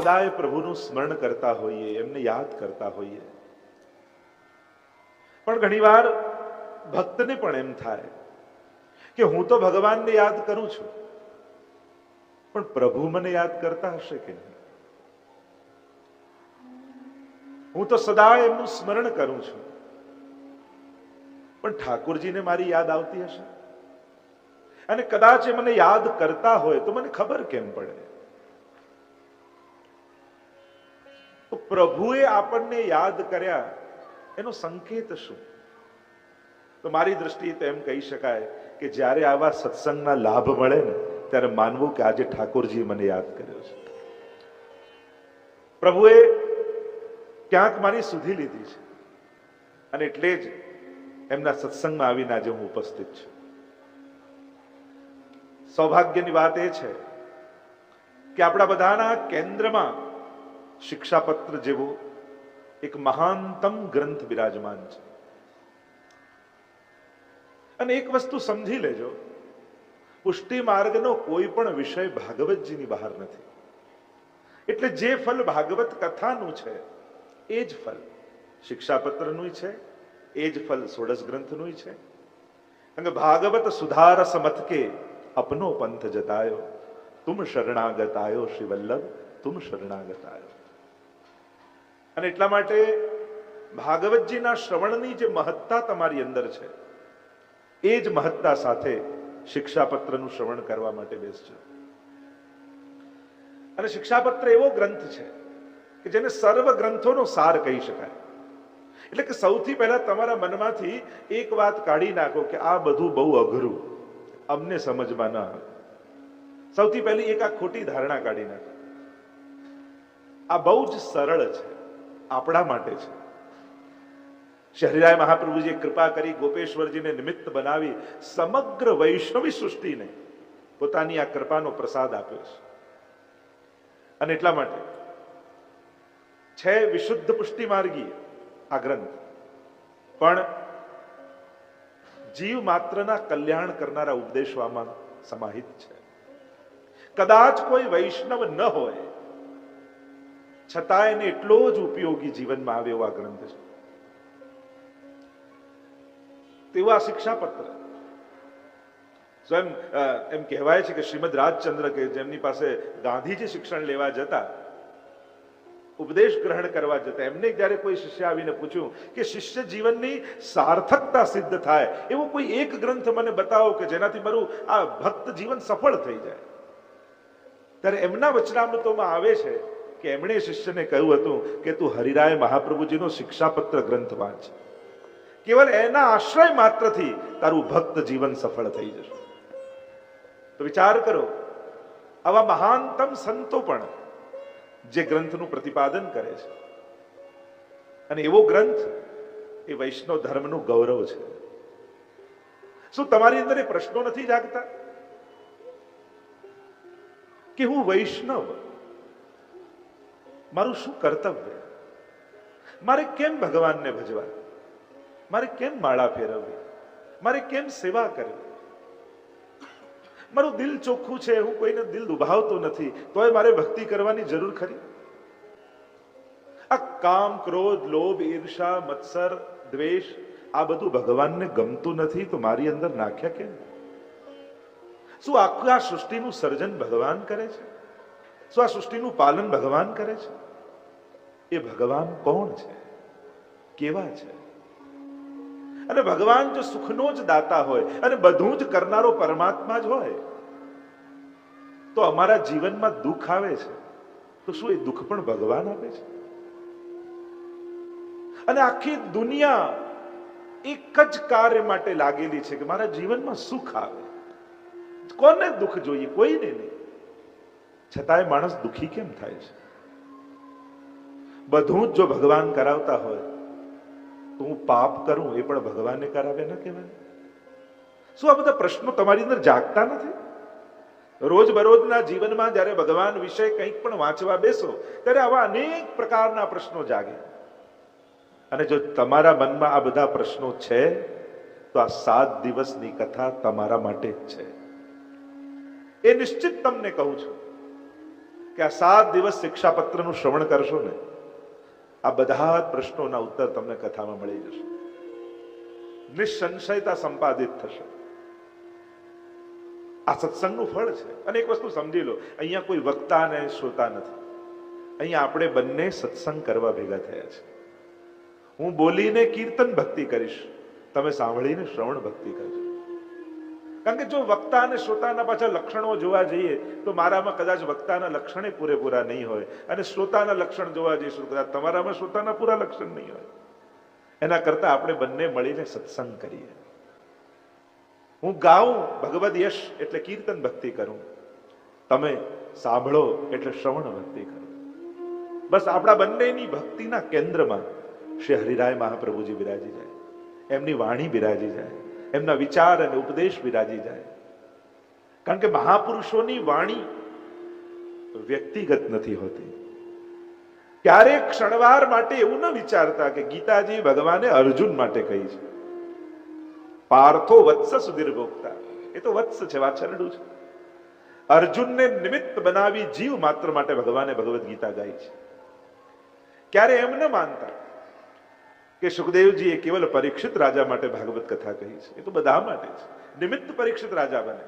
સદાય પ્રભુનું સ્મરણ કરતા હોઈએ, એમને યાદ કરતા હોઈએ. પણ ઘણીવાર ભક્તને પણ એમ થાય કે હું તો ભગવાનને યાદ કરું છું, પણ પ્રભુ મને યાદ કરતા હશે કે નહીં? હું તો સદાય એમનું સ્મરણ કરું છું, પણ ઠાકોરજીને મારી યાદ આવતી હશે? અને કદાચ એ મને યાદ કરતા હોય તો મને ખબર કેમ પડે? તો પ્રભુએ આપણને યાદ કર્યા. એનો સંકેત શું? તો મારી દ્રષ્ટિએ તો એમ કહી શકાય કે જ્યારે આવા સત્સંગના લાભ મળે ને, ત્યારે માનવું કે આજે ઠાકોરજી મને યાદ કર્યો છે. પ્રભુએ ક્યાંક મારી સુધી લીધી છે. અને એટલે જ એમના સત્સંગમાં આવીને આજે હું ઉપસ્થિત છું. સૌભાગ્યની વાત એ છે કે આપણા બધાના કેન્દ્રમાં શિક્ષાપત્ર જેવો એક મહાનતમ ગ્રંથ બિરાજમાન છે. અને એક વસ્તુ સમજી લેજો, પુષ્ટિ માર્ગનો કોઈ પણ વિષય ભાગવતજીની બહાર નથી. એટલે જે ફલ ભાગવત કથાનું છે, એ જ ફલ શિક્ષાપત્રનું છે, એ જ ફલ સોડસ ગ્રંથનું છે. અને ભાગવત સુધારસ મથકે અપનો પંથ જતાયો, તુમ શરણાગત આયો શિવલ્લભ, તુમ શરણાગત આયો અને એટલા માટે ભાગવતજીના શ્રવણની જે મહત્તા તમારી અંદર છે, એ જ મહત્તા સાથે શિક્ષાપત્રનું શ્રવણ કરવા માટે બેસજો. અને શિક્ષાપત્ર એવો ગ્રંથ છે કે જેને સર્વ ગ્રંથોનો સાર કહી શકાય. એટલે કે સૌથી પહેલા તમારા મનમાંથી એક વાત કાઢી નાખો કે આ બધું બહુ અઘરું, અમને સમજમાં ન સૌથી પહેલી એક આ ખોટી ધારણા કાઢી નાખો. આ બહુ જ સરળ છે. આપણા માટે છે. શહરીરાય મહાપ્રભુજીએ કૃપા કરી ગોપેશ્વરજીને નિમિત્ત બનાવી સમગ્ર વૈષ્ણવી સૃષ્ટિને પોતાની આ કૃપાનો પ્રસાદ આપ્યો છે. અને એટલા માટે છે વિશુદ્ધ પુષ્ટિ માર્ગી આ ગ્રંથ. પણ જીવ માત્રના કલ્યાણ કરનારા ઉપદેશવામાં સમાહિત છે. કદાચ કોઈ વૈષ્ણવ ન હોય છતાં એને એટલો જ ઉપયોગી જીવનમાં આવે આ ગ્રંથ છે. તેવું આ શિક્ષાપત્ર. સ્વયં અ, એમ કહેવાય છે કે શ્રીમદ રાજચંદ્ર કે જેમની પાસે ગાંધીજી શિક્ષણ લેવા જતા ઉપદેશ ગ્રહણ કરવા જતા એમને જ્યારે કોઈ શિષ્ય આવીને પૂછ્યું કે શિષ્ય જીવનની સાર્થકતા સિદ્ધ થાય એવો કોઈ એક ગ્રંથ મને બતાવો કે જેનાથી મારું આ ભક્ત જીવન સફળ થઈ જાય. ત્યારે એમના વચનામૃતોમાં આવે છે કે એમણે શિષ્યને કહ્યું હતું કે તું હરિરાય મહાપ્રભુજીનો શિક્ષાપત્ર ગ્રંથ વાંચ કેવલ એના આશ્રય માત્રથી તારું ભક્ત જીવન સફળ થઈ જશે. તો વિચાર કરો, આવા મહાનતમ સંતો પણ જે ગ્રંથનું પ્રતિપાદન કરે છે. અને એવો ગ્રંથ એ વૈષ્ણવ ધર્મનું ગૌરવ છે. શું તમારી અંદર એ પ્રશ્નો નથી જાગતા? કે હું વૈષ્ણવ? મારું શું કર્તવ્ય? મારે કેમ ભગવાનને ભજવા? મારે કેમ માળા ફેરવવી? મારે કેમ સેવા કરવી? મારું દિલ ચોખ્ખું છે, હું કોઈને દિલ દુભાવતો નથી, તોય મારે ભક્તિ કરવાની જરૂર ખરી? આ કામ, ક્રોધ, લોભ, ઈર્ષા, મત્સર, દ્વેષ, આ બધું ભગવાનને ગમતું નથી, તો મારી અંદર નાખ્યા કેમ? શું આખું આ સૃષ્ટિનું સર્જન ભગવાન કરે છે? આ સૃષ્ટિનું પાલન ભગવાન કરે છે. એ ભગવાન કોણ છે? કેવા છે? અને ભગવાન જો સુખનો જ દાતા હોય અને બધું જ કરનારો પરમાત્મા જ હોય, તો અમારા જીવનમાં દુઃખ આવે છે. તો શું એ દુઃખ પણ ભગવાન આપે છે? અને આખી દુનિયા એક જ કાર્ય માટે લાગેલી છે કે મારા જીવનમાં સુખ આવે. કોને દુઃખ જોઈએ? કોઈને નહીં. છતાંય માણસ દુઃખી કેમ થાય છે? બધું જ જો ભગવાન કરાવતા હોય, તો હું પાપ કરું, એ પણ ભગવાનને કરાવે ના કહેવાય. શું આ બધા પ્રશ્નો તમારી અંદર જાગતા નથી? રોજ બરોજના જીવનમાં જ્યારે ભગવાન વિશે કંઈક પણ વાંચવા બેસો, ત્યારે આવા અનેક પ્રકારના પ્રશ્નો જાગે. અને જો તમારા મનમાં આ બધા પ્રશ્નો છે, તો આ સાત દિવસની કથા તમારા માટે જ છે. એ નિશ્ચિત તમને કહું છું. કે આ સાત દિવસ શિક્ષાપત્રનું શ્રવણ કરશો ને, આ બધા જ પ્રશ્નોના ઉત્તર તમને કથામાં મળી જશે. નિસંશયતા સંપાદિત થશે. આ સત્સંગનું ફળ છે. અને એક વસ્તુ સમજી લો, અહીંયા કોઈ વક્તા ને શ્રોતા નથી. અહીંયા આપણે બંને સત્સંગ કરવા ભેગા થયા છે. હું બોલીને કીર્તન ભક્તિ કરીશ. તમે સાંભળીને શ્રવણ ભક્તિ કરજો. કારણ કે જો વક્તા અને શ્રોતાના પાછા લક્ષણો જોવા જઈએ, તો મારામાં કદાચ વક્તાના લક્ષણે પૂરેપૂરા નહીં હોય અને શ્રોતાના લક્ષણ જોવા જઈશું કદાચ તમારામાં શ્રોતાના પૂરા લક્ષણ નહીં હોય. એના કરતા આપણે બંને મળીને સત્સંગ કરીએ. હું ગાઉં ભગવદ યશ એટલે કીર્તન ભક્તિ કરું. તમે સાંભળો એટલે શ્રવણ ભક્તિ કરો. બસ આપણા બંનેની ભક્તિના કેન્દ્રમાં શ્રી હરિરાય મહાપ્રભુજી બિરાજી જાય. એમની વાણી બિરાજી જાય. એમના વિચાર અને ઉપદેશ બિરાજી જાય. કારણ કે મહાપુરુષોની વાણી વ્યક્તિગત નથી હોતી. ક્યારેક ક્ષણવાર માટે એવું ન વિચારતા કે ગીતાજી ભગવાને અર્જુન માટે કહી છે. પાર્થો વત્સ સુધીર ભોગતા. એ તો વત્સ છે, વાછરડું છે. અર્જુનને નિમિત્ત બનાવી જીવ માત્ર માટે ભગવાને ભગવદ્ ગીતા ગાઈ છે. ક્યારે એમ ન માનતા કે સુખદેવજીએ કેવલ પરીક્ષિત રાજા માટે ભાગવત કથા કહી છે. એ તો બધા માટે છે નિમિત્ત પરીક્ષિત રાજા બને.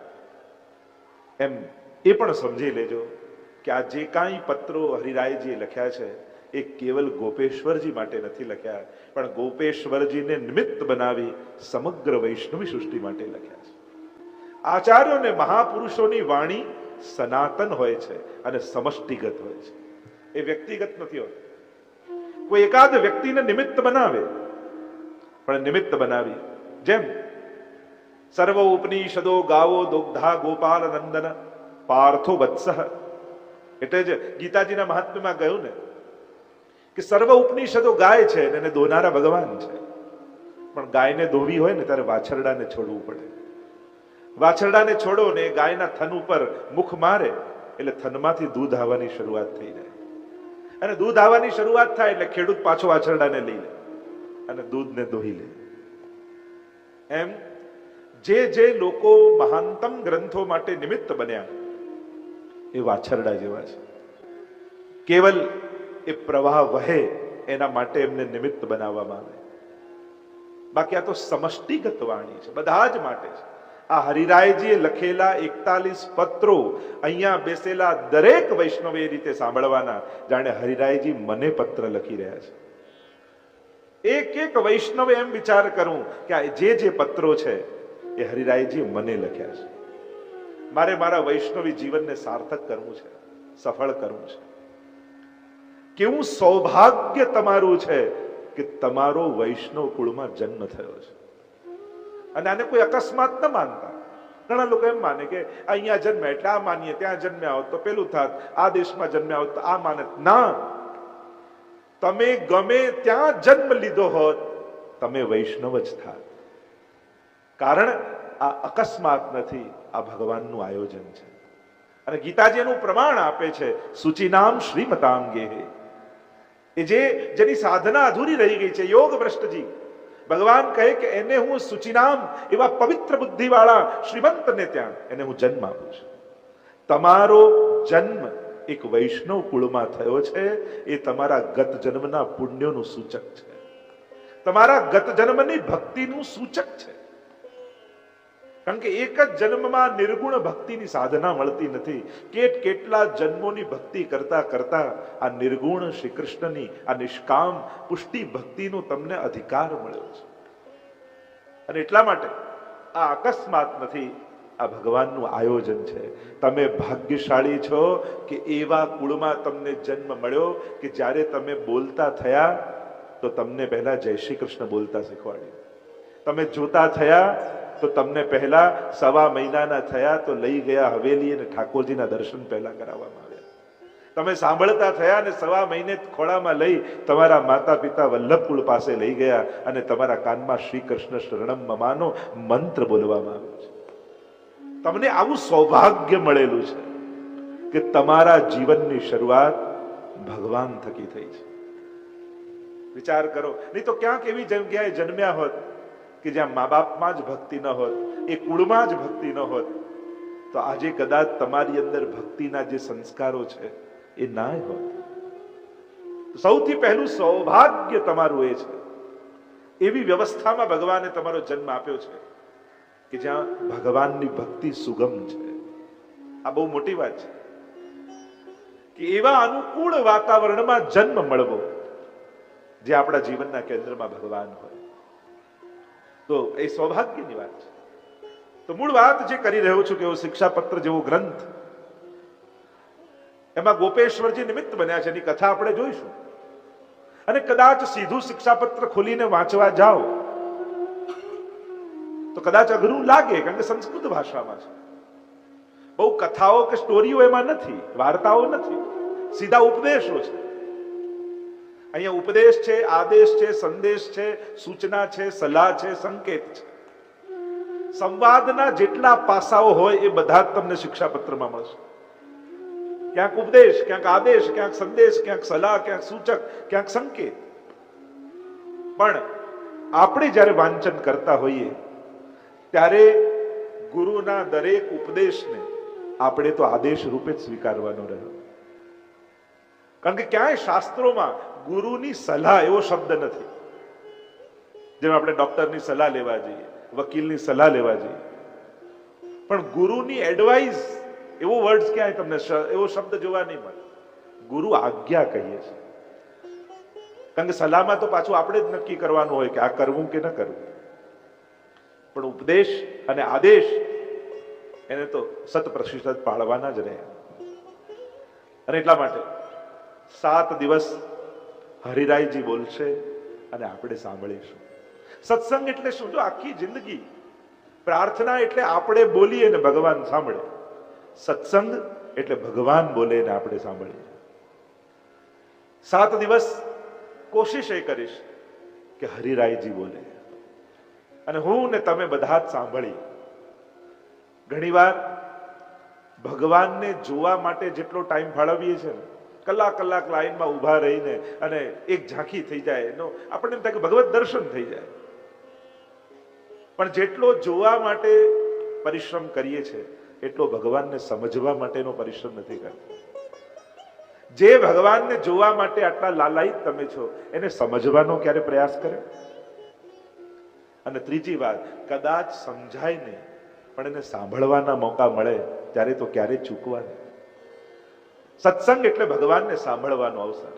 એમ એ પણ સમજી લેજો કે આ જે કાંઈ પત્રો હરિરાયજીએ લખ્યા છે, એ કેવલ ગોપેશ્વરજી માટે નથી લખ્યા, પણ ગોપેશ્વરજીને નિમિત્ત બનાવી સમગ્ર વૈષ્ણવી સૃષ્ટિ માટે લખ્યા છે. આચાર્યોને મહાપુરુષોની વાણી સનાતન હોય છે અને સમષ્ટિગત હોય છે. એ વ્યક્તિગત નથી હોતી. કોઈ એકાદ વ્યક્તિને નિમિત્ત બનાવે. પણ નિમિત્ત બનાવી. જેમ સર્વ ઉપનિષદો ગાવો દુગ્ધા ગોપાલ નંદન પાર્થો વત્સ. એટલે જ ગીતાજીના મહાત્મ્યમાં કહ્યું ને, કે સર્વ ઉપનિષદો ગાય છે અને એને દોનારા ભગવાન છે. પણ ગાયને દોવી હોય ને ત્યારે વાછરડાને છોડવું પડે. વાછરડાને છોડો ને ગાયના થન ઉપર મુખ મારે, એટલે થનમાંથી દૂધ આવવાની શરૂઆત થઈ જાય. અને દૂધ આવવાની શરૂઆત થાય એટલે ખેડૂત પાછો વાછરડાને લઈ લે અને દૂધને દોહી લે. એમ જે જે લોકો મહાનતમ ગ્રંથો માટે નિમિત્ત બન્યા એ વાછરડા જેવા છે. કેવલ એ પ્રવાહ વહે એના માટે એમને નિમિત્ત બનાવવામાં આવે. બાકી આ તો સમષ્ટિગત વાણી છે, બધા જ માટે છે. આ હરિરાયજીએ લખેલા એકતાલીસ પત્રો અહીંયા બેસેલા દરેક વૈષ્ણવ એ રીતે સાંભળવાના. જાણે હરિરાયજી મને પત્ર લખી રહ્યા છે. એક એક વૈષ્ણવ એમ વિચાર કરું કે આ જે જે પત્રો છે એ હરિરાયજી મને લખ્યા છે. મારે મારા વૈષ્ણવી જીવનને સાર્થક કરવું છે, સફળ કરવું છે. કેવું સૌભાગ્ય તમારું છે કે તમારો વૈષ્ણવ કુળમાં જન્મ થયો છે. અને આને કોઈ અકસ્માત ન માનતા. ઘણા લોકો એમ માને કે અહીંયા જન્મે, એટલે આ માનીએ, ત્યાં જન્મ્યા હોત તો પેલું થાત આ દેશમાં જન્મ્યા હોત તો આ માને. ના. તમે ગમે ત્યાં જન્મ લીધો હોત, તમે વૈષ્ણવ જ થાત. કારણ આ અકસ્માત નથી, આ ભગવાનનું આયોજન છે. અને ગીતાજી એનું પ્રમાણ આપે છે સૂચિનામ શ્રીમતાંગે એ જે, જેની સાધના અધૂરી રહી ગઈ છે યોગ ભ્રષ્ટજી ભગવાન કહે કે એને હું સુચિનામ એવા પવિત્ર બુદ્ધિવાળા શ્રીમંતને ત્યાં એને હું જન્મ આપું છું. તમારો જન્મ એક વૈષ્ણવ કુળમાં થયો છે, એ તમારા ગત જન્મના પુણ્યોનું સૂચક છે. તમારા ગત જન્મની ભક્તિનું સૂચક છે. કારણ કે એક જ જન્મમાં નિર્ગુણ ભક્તિની સાધના મળતી નથી. કેટ કેટલા જન્મોની ભક્તિ કરતા કરતા આ નિર્ગુણ શ્રી કૃષ્ણની આ નિષ્કામ પુષ્ટિ ભક્તિનો તમને અધિકાર મળ્યો છે. અને એટલા માટે આ અકસ્માત નથી, આ ભગવાનનું આયોજન છે. તમે ભાગ્યશાળી છો કે એવા કુળમાં તમને જન્મ મળ્યો કે જ્યારે તમે બોલતા થયા, તો તમને પહેલા જય શ્રી કૃષ્ણ બોલતા શીખવાડ્યું. તમે જોતા થયા તો તમને પહેલા સવા મહિનાના થયા તો લઈ ગયા હવેલી અને ઠાકોરજીના દર્શન પહેલા કરાવવામાં આવ્યા. તમે સાંભળતા થયા અને સવા મહિને ખોળામાં લઈ તમારા માતા પિતા વલ્લભકુળ પાસે લઈ ગયા અને તમારા કાનમાં શ્રી કૃષ્ણ શરણમ મમાનો મંત્ર બોલવામાં આવ્યો છે. તમને આવું સૌભાગ્ય મળેલું છે કે તમારા જીવનની શરૂઆત ભગવાન થકી થઈ છે. વિચાર કરો, નહીં તો ક્યાંક એવી જગ્યાએ જન્મ્યા હોત કે જ્યાં મા બાપમાં જ ભક્તિ ન હોત, એ કુળમાં જ ભક્તિ ન હોત, તો આજે કદાચ તમારી અંદર ભક્તિના જે સંસ્કારો છે, એ ના હોત. સૌથી પહેલું સૌભાગ્ય તમારું એ છે. એવી વ્યવસ્થામાં ભગવાને તમારો જન્મ આપ્યો છે કે જ્યાં ભગવાનની ભક્તિ સુગમ છે. આ બહુ મોટી વાત છે. કે એવા અનુકૂળ વાતાવરણમાં જન્મ મળવો, જે આપણા જીવનના કેન્દ્રમાં ભગવાન હોય. તો એ સૌભાગ્યની વાત છે. તો મૂળ વાત જે કરી રહ્યો છું કે એવો શિક્ષાપત્ર જેવો ગ્રંથ, એમાં ગોપેશ્વરજી નિમિત્ત બન્યા છે, એની કથા આપણે જોઈશું. અને કદાચ સીધું શિક્ષાપત્ર ખોલીને વાંચવા જાઓ, તો કદાચ અઘરું લાગે, કારણ કે સંસ્કૃત ભાષામાં છે. બહુ કથાઓ કે સ્ટોરીઓ એમાં નથી, વાર્તાઓ નથી, સીધા ઉપદેશો છે. અહીંયા ઉપદેશ છે, આદેશ છે, સંદેશ છે, સૂચના છે, સલાહ છે, સંકેત છે. સંવાદના જેટલા પાસાઓ હોય એ બધા જ તમને શિક્ષાપત્રમાં મળશે. ક્યાંક ઉપદેશ, ક્યાંક આદેશ, ક્યાંક સંદેશ, ક્યાંક સલાહ, ક્યાંક સૂચક, ક્યાંક સંકેત. પણ આપણે જ્યારે વાંચન કરતા હોઈએ, ત્યારે ગુરુના દરેક ઉપદેશને આપણે તો આદેશ રૂપે જ સ્વીકારવાનો રહ્યો. કારણ કે ક્યાંય શાસ્ત્રોમાં ગુરુની સલાહ એવો શબ્દ નથી. જેમ આપણે ડોક્ટરની સલાહ લેવા જઈએ, વકીલની સલાહ લેવા જઈએ. પણ ગુરુની એડવાઇસ એવો વર્ડ ક્યાંય તમને એવો શબ્દ જોવા નહીં મળે. ગુરુ આજ્ઞા કહીએ છીએ. કારણ કે સલાહમાં તો પાછું આપણે જ નક્કી કરવાનું હોય કે આ કરવું કે ન કરવું. પણ ઉપદેશ અને આદેશ એને તો સત પ્રતિશત પાળવાના જ રહ્યા અને એટલા માટે સાત દિવસ હરિરાયજી બોલશે અને આપણે સાંભળીશું. સત્સંગ એટલે શું? જો આખી જિંદગી પ્રાર્થના એટલે આપણે બોલીએ ને ભગવાન સાંભળે. સત્સંગ એટલે ભગવાન બોલે ને આપણે સાંભળીએ. સાત દિવસ કોશિશ એ કરીશ કે હરિરાયજી બોલે. અને હું ને તમે બધા જ સાંભળી. ઘણીવાર ભગવાનને જોવા માટે જેટલો ટાઈમ ફાળવીએ છીએ ને કલાક કલાક લાઈનમાં ઊભા રહીને અને એક ઝાંખી થઈ જાય. એનો આપણને એમ થાય કે ભગવત દર્શન થઈ જાય. પણ જેટલો જોવા માટે પરિશ્રમ કરીએ છીએ એટલો ભગવાનને સમજવા માટેનો પરિશ્રમ નથી કરતો. જે ભગવાનને જોવા માટે આટલા લાલાયિત તમે છો, એને સમજવાનો ક્યારે પ્રયાસ કર્યો અને ત્રીજી વાત, કદાચ સમજાય નહીં, પણ એને સાંભળવાના મોકા મળે, ત્યારે તો ક્યારે ચૂકવા નહીં. સત્સંગ એટલે ભગવાનને સાંભળવાનો અવસર.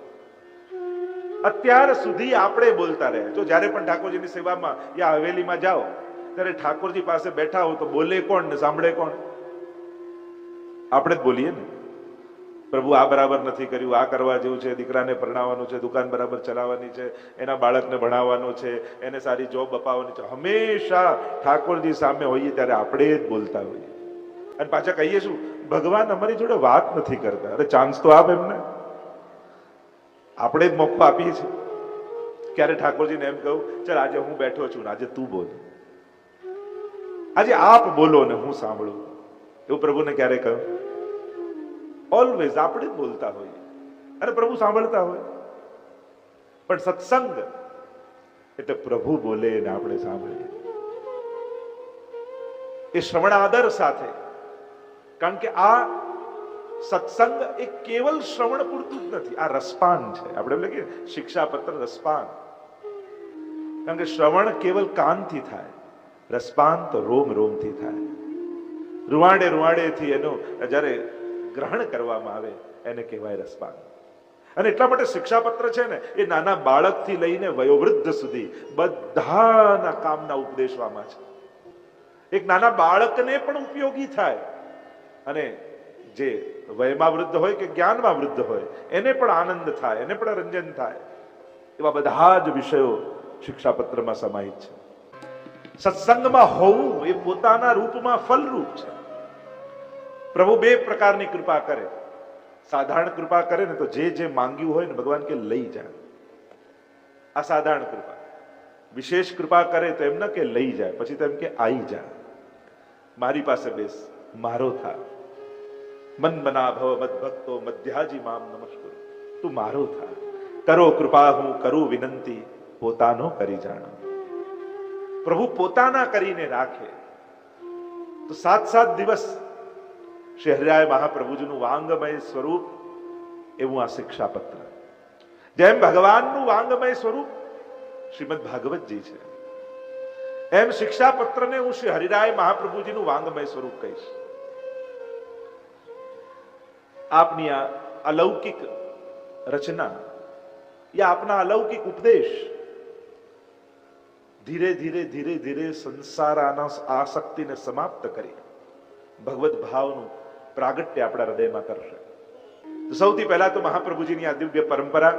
અત્યાર સુધી આપણે બોલતા રહે જો જ્યારે પણ ઠાકોરજીની સેવામાં યા હવેલીમાં જાઓ, ત્યારે ઠાકોરજી પાસે બેઠા હો તો બોલે કોણ ને સાંભળે કોણ? આપણે જ બોલીએ ને. પ્રભુ આ બરાબર નથી કર્યું, આ કરવા જેવું છે, દીકરાને પરણાવવાનું છે, દુકાન બરાબર ચલાવવાની છે, એના બાળકને ભણાવવાનો છે, એને સારી જોબ અપાવવાની છે. હંમેશા ઠાકોરજી સામે હોઈએ ત્યારે આપણે જ બોલતા હોઈએ. અને પાછા કહીએ શું? ભગવાન અમારી જોડે વાત નથી કરતા. અરે ચાન્સ તો આપ એમને. આપણે જ મોકો આપીએ છીએ. ક્યારે ઠાકોરજીને એમ કહું, ચાલ આજે હું બેઠો છું આજે તું બોલ. આજે આપ બોલો ને હું સાંભળું. એવું પ્રભુને ક્યારે કહ્યું ઓલવેઝ આપણે જ બોલતા હોઈએ. અને પ્રભુ સાંભળતા હોય. પણ સત્સંગ એટલે પ્રભુ બોલે ને આપણે સાંભળીએ. એ શ્રવણ આદર સાથે કારણ કે આ સત્સંગ એ કેવલ શ્રવણ પૂરતું જ નથી, આ રસપાન છે. આપણે એમ લખીએ, શિક્ષાપત્ર રસપાન. કારણ કે શ્રવણ કેવલ કાનથી થાય, રસપાન તો રોમ રોમથી થાય. રૂવાડે રૂવાડેથી એનું, જ્યારે ગ્રહણ કરવામાં આવે, એને કહેવાય રસપાન. અને એટલા માટે શિક્ષાપત્ર છે ને, એ નાના બાળકથી લઈને વયોવૃદ્ધ સુધી બધાના કામના ઉપદેશવામાં છે. એક નાના બાળકને પણ ઉપયોગી થાય અને જે વયમાં વૃદ્ધ હોય કે જ્ઞાનમાં વૃદ્ધ હોય, એને પણ આનંદ થાય, એને પણ રંજન થાય. એવા બધા જ વિષયો શિક્ષાપત્રમાં સમાહિત છે. સત્સંગમાં હોવું એ પોતાના રૂપમાં ફલરૂપ છે. પ્રભુ બે પ્રકારની કૃપા કરે. સાધારણ કૃપા કરે ને તો જે જે માંગ્યું હોય ને ભગવાન કે લઈ જાય. આ સાધારણ કૃપા. વિશેષ કૃપા કરે તો એમ ન કે લઈ જાય, પછી તો એમ કે આઈ જાય મારી પાસે બેસ, મારો થા મન મના ભવ મદ ભક્તો મધ્યાજી મામ નમસ્કુર તું મારો થા. કરો કૃપા હું કરું વિનંતી. પોતાનો કરી જાણો. પ્રભુ પોતાના કરીને રાખે. તો સાત સાત દિવસ શહેરાય મહાપ્રભુજીનું વાંગમય સ્વરૂપ એવું આ શિક્ષા પત્ર જેમ ભગવાનનું વાંગમય સ્વરૂપ, શ્રીમદ ભાગવતજી છે. એમ શિક્ષાપત્રને હું શ્રી હરિરાય મહાપ્રભુજીનું વાંગમય સ્વરૂપ કહીશ. આપની આ અલૌકિક રચના યા આપના અલૌકિક ઉપદેશ ધીરે ધીરે ધીરે ધીરે સંસારાના આસક્તિને સમાપ્ત કરી ભગવત ભાવનું પ્રાગટ્ય આપણા હૃદયમાં કરશે. સૌથી પહેલા તો મહાપ્રભુજીની આ દિવ્ય પરંપરા,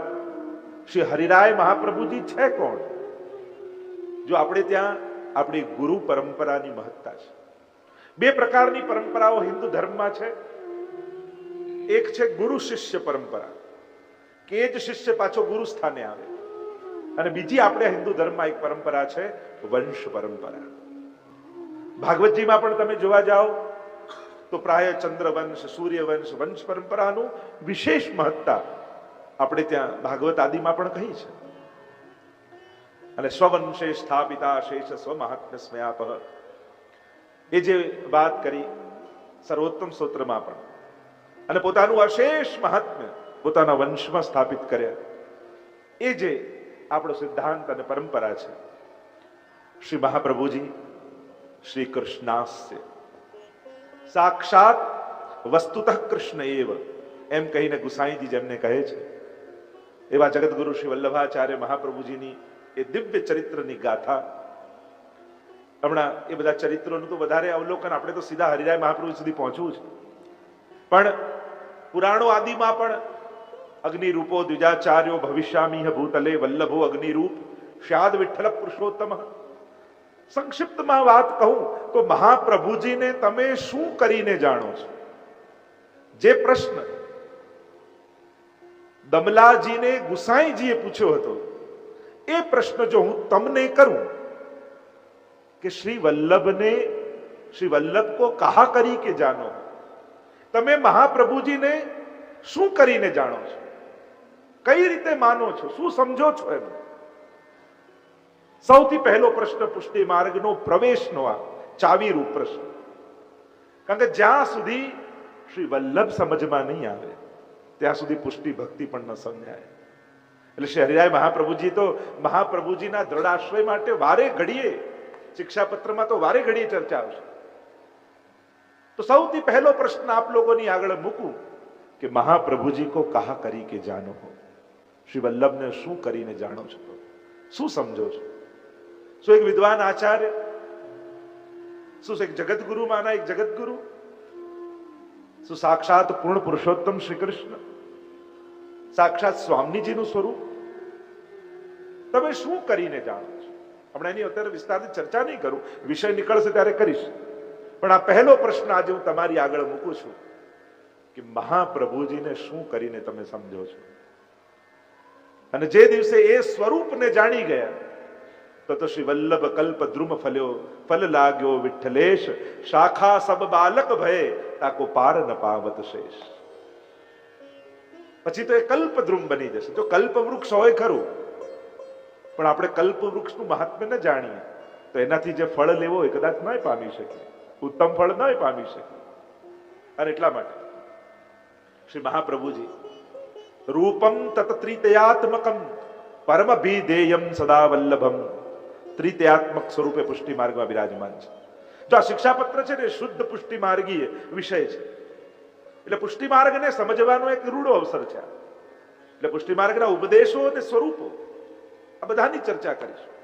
શ્રી હરિરાય મહાપ્રભુજી છે કોણ? જો આપણે ત્યાં આપણી ગુરુ પરંપરાની મહત્તા છે. બે પ્રકારની પરંપરાઓ હિન્દુ ધર્મમાં છે. એક છે ગુરુ શિષ્ય પરંપરા. કે જ શિષ્ય પાછો ગુરુ સ્થાને આવે. અને બીજી આપણે હિન્દુ ધર્મમાં એક પરંપરા છે, વંશ પરંપરા. ભાગવતજીમાં પણ તમે જોવા જાઓ, તો પ્રાય ચંદ્રવંશ સૂર્યવંશ વંશ પરંપરાનું વિશેષ મહત્તા આપણે ત્યાં ભાગવત આદિમાં પણ કહી છે. અને સ્વવંશે સ્થાપિતા શેષ સ્વ મહાત્મ્ય સ્મયાપહ એ જે વાત કરી, સર્વોત્તમ સૂત્રમાં પણ અને પોતાનું અશેષ મહાત્મ્ય પોતાના વંશમાં સ્થાપિત કર્યા. એ જે આપણો સિદ્ધાંત અને પરંપરા છે. શ્રી મહાપ્રભુજી, શ્રી કૃષ્ણાસ્ય. સાક્ષાત વસ્તુતઃ કૃષ્ણ એવ, એમ કહીને ગુસાઈજી જેમને કહે છે. એવા જગતગુરુ શ્રી વલ્લભાચાર્ય મહાપ્રભુજીની એ દિવ્ય ચરિત્રની ગાથા. હમણાં એ બધા ચરિત્રોનું તો વધારે અવલોકન આપણે તો સીધા હરિરાય મહાપ્રભુ સુધી પહોંચવું છે. પણ પુરાણો આદિમાં પણ અગ્નિરૂપો દ્વિજાચાર્યો ભવિષ્યામી ભૂતલે વલ્લભો અગ્નિરૂપ શ્યાદ વિઠ્ઠલ પુરુષોત્તમ. સંક્ષિપ્તમાં વાત કહું તો મહાપ્રભુજીને તમે શું કરીને જાણો છો? જે પ્રશ્ન દમલાજીને ગુસાઈજીએ પૂછ્યો હતો, એ પ્રશ્ન જો હું તમને કરું કે શ્રી વલ્લભને, શ્રી વલ્લભ કો કહા કરી કે જાનો? તમે મહાપ્રભુજીને શું કરીને જાણો છો? કઈ રીતે માનો છો? શું સમજો છો એમ? સૌથી પહેલો પ્રશ્ન પુષ્ટિ માર્ગનો પ્રવેશનો આ ચાવીરૂપ પ્રશ્ન. કારણ કે જ્યાં સુધી શ્રી વલ્લભ સમજમાં નહીં આવે, ત્યાં સુધી પુષ્ટિ ભક્તિ પણ ન સમજાય. એટલે શ્રી મહાપ્રભુજી તો મહાપ્રભુજીના દ્રઢાશ્રય માટે વારે ઘડીએ, શિક્ષાપત્રમાં તો વારે ઘડીએ ચર્ચા આવશે. તો સૌથી પહેલો પ્રશ્ન આપ લોકોની આગળ મૂકું કે મહાપ્રભુજી કો કહા કરી કે જાનો હો? શ્રી વલ્લભને શું કરીને જાણો છો? શું સમજો છો? શું એક વિદ્વાન આચાર્ય? શું એક જગતગુરુ માના એક જગતગુરુ શું સાક્ષાત પૂર્ણ પુરુષોત્તમ શ્રી કૃષ્ણ? સાક્ષાત સ્વામીજીનું સ્વરૂપ? તમે શું કરીને જાણો છો? હમણાં એની અત્યારે વિસ્તારથી ચર્ચા નહીં કરું. વિષય નીકળશે ત્યારે કરીશ. પણ આ પહેલો પ્રશ્ન આજે હું તમારી આગળ મૂકું છું કે મહાપ્રભુજીને શું કરીને તમે સમજો છો? અને જે દિવસે એ સ્વરૂપને જાણી ગયા, તો તો શ્રી વલ્લભ કલ્પ દ્રુમ ફલ્યો, ફલ લાગ્યો વિઠ્ઠલેશ, શાખા સબ બાલક ભય, તાકો પાર ન પાવત શેષ. પછી તો એ કલ્પ દ્રુમ બની જશે. જો કલ્પ વૃક્ષ હોય ખરું, પણ આપણે કલ્પ વૃક્ષનું મહાત્મ્ય ન જાણીએ, તો એનાથી જે ફળ લેવો હોય કદાચ ન પામી શકીએ. ઉત્તમ ફળ ન પામી શકે. અને એટલા માટે શ્રી મહાપ્રભુજી, રૂપમ તત ત્રિતયાત્મકમ પરમ ભીધેયમ સદા વલ્લભમ. ત્રિતયાત્મક સ્વરૂપે પુષ્ટિ માર્ગમાં બિરાજમાન છે. જો આ શિક્ષાપત્ર છે ને શુદ્ધ પુષ્ટિ માર્ગીય વિષય છે. એટલે પુષ્ટિ માર્ગને સમજવાનો એક રૂડો અવસર છે. એટલે પુષ્ટિ માર્ગના ઉપદેશો અને સ્વરૂપો આ બધાની ચર્ચા કરીશું.